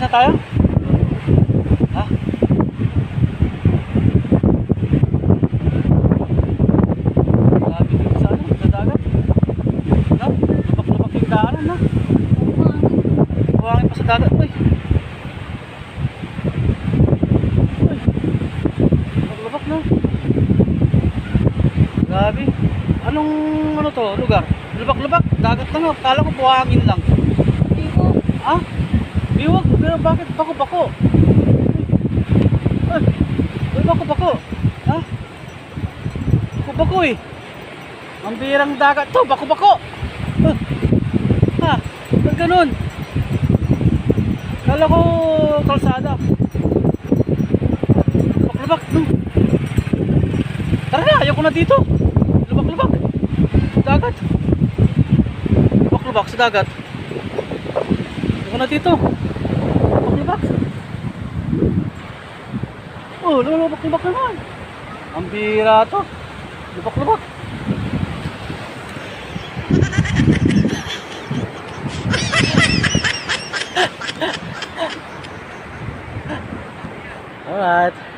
na tayo? Ha? Grabe dito sa ano, sa dagat. No? Lubak-lubak yung daanan, no? Buhangin pa sa dagat. Uy. No? Grabe. Anong ano to, lugar? Lubak-lubak, dagat na nga. Kala ko buhangin lang. Ah? Pero bakit bako-bako? Ay, ay bako-bako. Ha? Bako-bako eh. Ang birang dagat to, bako-bako. Ah, ha? Ba't ganun? Kala ko kalsada. Lubak-lubak. Hmm. Tara na, ayoko na dito. Lubak-lubak. Dagat. Lubak-lubak sa dagat. Ayoko na dito. Lubak-lubak. Oh, lubak-lubak naman. Ang bira to. Lubak-lubak. Alright.